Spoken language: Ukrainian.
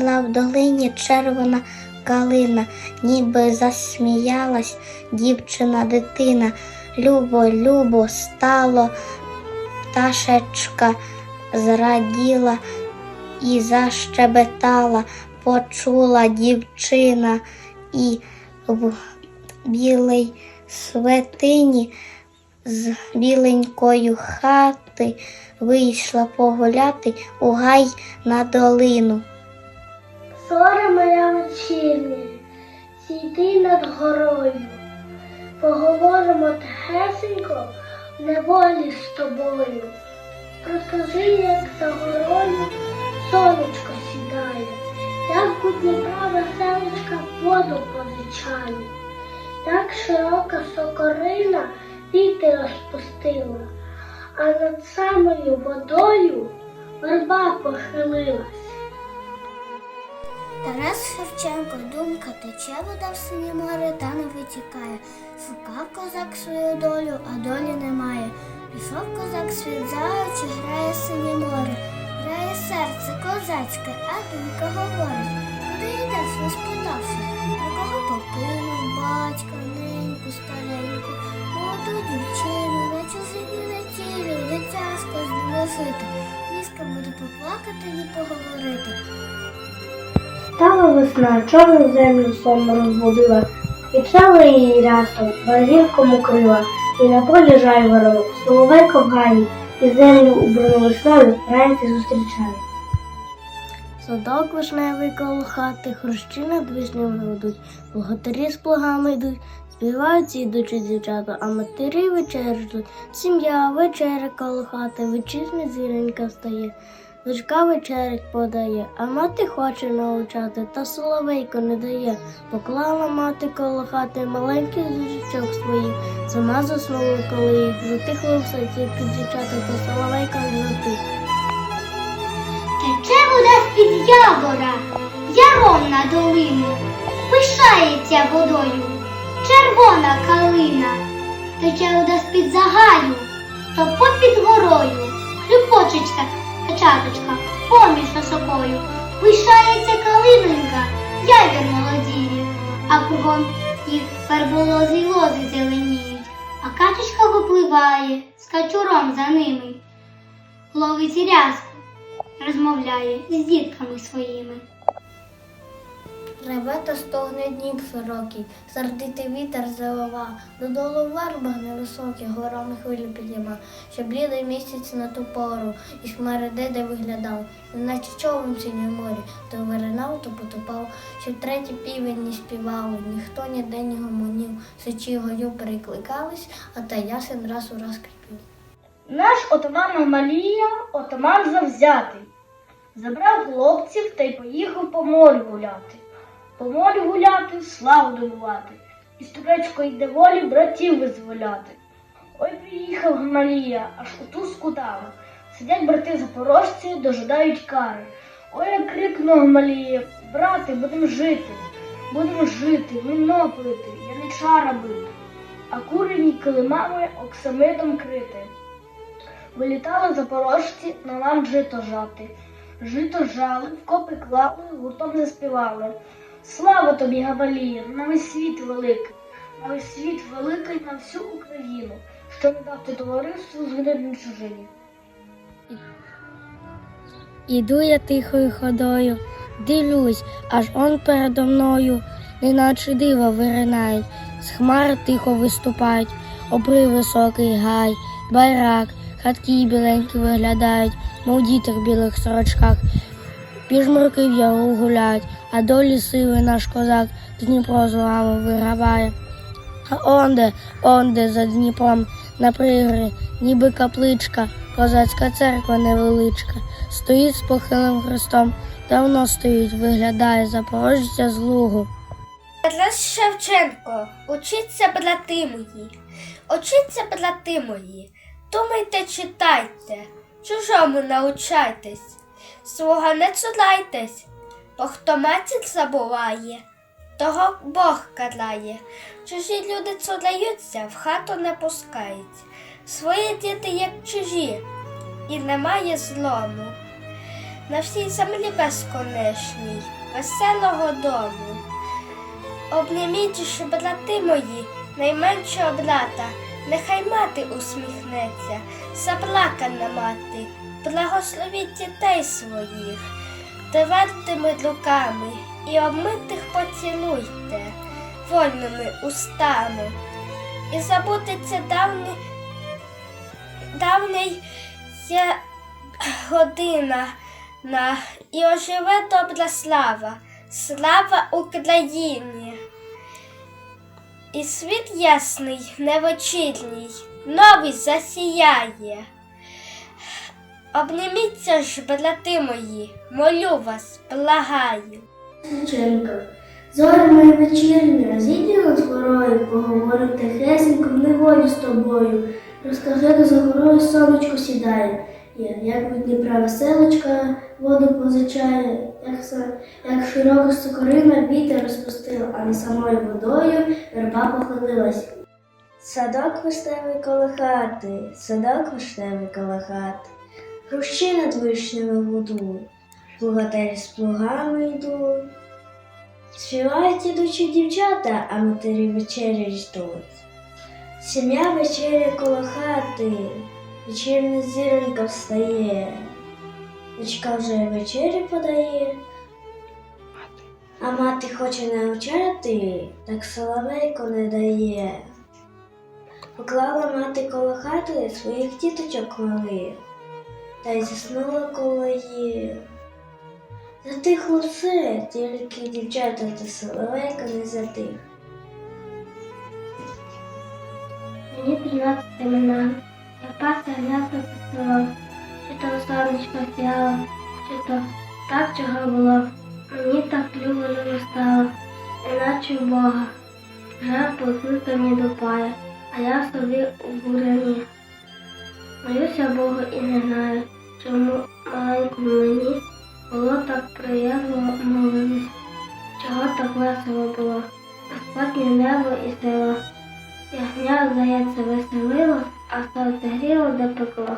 Розцвіла в долині червона калина, ніби засміялась дівчина дитина. Любо, любо стало, пташечка зраділа і защебетала, почула дівчина і в білій светині з біленької хати вийшла погуляти у гай на долину. Зоре моя вечірня, зійди над горою, поговоримо тихесенько в неволі з тобою. Розкажи, як за горою сонечко сідає, як у Дніпра веселочка воду позичає, як широка сокорина віти розпустила, а над самою водою верба похилилась. Тарас Шевченко, думка тече вода в синє море та не витікає. Шукав козак свою долю, а долі немає. Пішов козак світ заючи, грає синє море, грає серце козацьке, а думка говорить. Куди йдеш, не спитавши, кого покинув батька, неньку, стареньку, молоду дівчину, на чужині на тілі, дитя сказано жити. Ні буде поплакати, ні поговорити. Стала весна, чорну землю сон розбудила, Відчала її рястом, базілком укрила, і на полі жайворонок, соловейко в гаї, і землю у брону весною вранці зустрічає. Садок вишневий коло хати, хрущі над вишнями ведуть, богатирі з плугами йдуть, співають ідучі дівчата, а матері вечерю ждуть. Сім'я вечеря коло хати, вичізна зіленька встає. Дочка вечерять подає, а мати хоче научати, та соловейко не дає. Поклала мати коло хати маленьких дочок своїх, сама заснула коли їх, затихло все тільки дівчата, та соловейко не затих. Тече вода з-під явора, яром на долину, пишається водою, червона калина, тече вода з-під загаю, то попід горою, хлюпочечка, качаточка, поміж високою пишається калинонька, явір молодіє, а кругом їх перболози й лози зеленіють, а качечка випливає з качуром за ними, ловить рязку розмовляє з дітками своїми. Реве та стогне днів широкий, сердитий вітер завива, додолу в вербах невисоких, горами хвилі підійма, що блідий місяць на ту пору, і хмари де виглядав, неначе човен в синій морі, то виринав, то потопав, щоб треті півень не співали, ніхто ніде не гомонів, сичі гою перекликались, а та ясен раз у раз кріпів. Наш отаман Амалія, отаман завзятий. Забрав хлопців та й поїхав по морю гуляти. По морю гуляти, славу добувати. Із турецької деволі братів визволяти. Ой, приїхав Гамалія, аж у ту скутаву. Сидять брати запорожці, дожидають кари. Ой, як крикнув Гамалія, брати, будемо жити, будемо жити, вино пити, яничара бити, а курені килимами оксамитом крити. Вилітали запорожці на лам жито жати. Жито жали, вкопи клали, гуртом заспівали. Слава тобі, Гавалія, на весь світ великий, на весь світ великий, на всю Україну, що не дав ти товариству з гнидним чужині. Іду я тихою ходою, дивлюсь, аж он передо мною, неначе дива виринають, з хмар тихо виступають, обрив високий гай, байрак, хатки біленькі виглядають, мов діти в білих сорочках. Піжмурки в яру гуляють, а долі сили наш козак Дніпро з лами виграває. А онде, онде за Дніпром на пригорі, ніби капличка, козацька церква невеличка, стоїть з похилим хрестом, давно стоїть, виглядає запорожця з лугу. Тарас Шевченко, учіться, брати мої, учіться, брати мої, думайте, читайте, чужому научайтесь, свого не цурайтесь, бо хто матір забуває, того Бог карає. Чужі люди цураються, в хату не пускають. Свої діти як чужі, і немає злому. на всій землі безконечній, веселого дому. Обніміть ж, брати мої, найменшого брата, нехай мати усміхнеться, заплакана мати, благословіть дітей своїх, твердими руками і обмитих поцілуйте вольними устами. І забудеться давній є година на і оживе добра слава, слава Україні. І світ ясний, невечірній, новий засіяє. Обніміться ж, брати мої, молю вас, благаю. Свіченька, зорі мої вечірні, розійді над горою, поговорю тихесенько в неволі з тобою. Розкажи, де за горою сонечко сідає, як від Дніпра веселочка воду позичає, як, як широко сокорина вітер розпустила, а не самою водою верба походилась. Садок вишневий коло хати, садок вишневий коло хати, Хрущі над вишнями гудуть, плугатері з плугами йдуть. Співають ідучі дівчата, а матері вечері ждуть. Сім'я вечеря коло хати, вечірня зіронька встає. Дочка вже вечері подає, а мати хоче навчати, так соловейко не дає. Поклала мати коло хати своїх діточок малих, та й заснула коло їх. Затихло все, тільки дівчата та соловейка не затих. Мені тринадцяти минало, я паса грязно писала, чи то сонечко сяло, чи то так чого було. Мені так любо не стало, іначе в Бога. Жар покликав мені до пая, а я собі у бурані. Боюся Бога і не знаю, чому маленькому мені було так приємно молитись, чого так весело було. Господнє небо і село. Ягня здається веселило, а серце гріло де пекло.